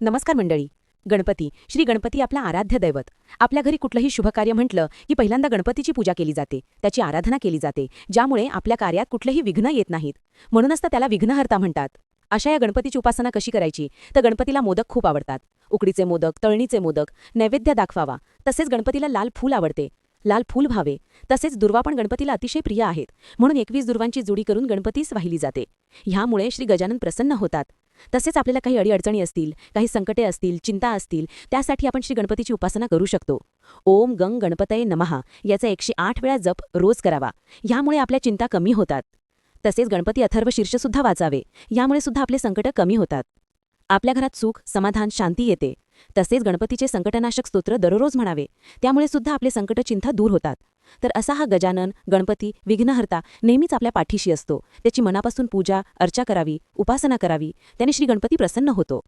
नमस्कार मंडळी. गणपती. श्री गणपती आपला आराध्य दैवत. आपल्या घरी कुठलंही शुभकार्य म्हटलं की पहिल्यांदा गणपतीची पूजा केली जाते. त्याची आराधना केली जाते ज्यामुळे आपल्या कार्यात कुठलेही विघ्न येत नाहीत. म्हणूनच तर त्याला विघ्नहर्ता म्हणतात. अशा या गणपतीची उपासना कशी करायची? तर गणपतीला मोदक खूप आवडतात. उकडीचे मोदक तळणीचे मोदक नैवेद्य दाखवावा. तसेच गणपतीला लाल फूल आवडते. लाल फूल व्हावे. तसेच दुर्वा पण गणपतीला अतिशय प्रिय आहेत. म्हणून एकवीस दुर्वांची जोडी करून गणपतीस वाहिली जाते. ह्यामुळे श्री गजानन प्रसन्न होतात. तसेच आपल्याला काही अडीअडचणी असतील काही संकटे असतील चिंता असतील त्यासाठी आपण श्री गणपतीची उपासना करू शकतो. ओम गंग गणपतये नमहा याचा एकशे आठ वेळा जप रोज करावा. ह्यामुळे आपल्या चिंता कमी होतात. तसेच गणपती अथर्व शीर्षसुद्धा वाचावे. यामुळे सुद्धा आपले संकट कमी होतात. आपल्या घरात सुख समाधान शांती येते. तसेच गणपतीचे संकटनाशक स्तोत्र दररोज म्हणावे. त्यामुळे सुद्धा आपले संकट चिंता दूर होतात. तर असा हा गजानन गणपती विघ्नहर्ता नेहमीच आपल्या पाठीशी असतो. त्याची मनापासून पूजा अर्चा करावी उपासना करावी. त्याने श्री गणपती प्रसन्न होतो.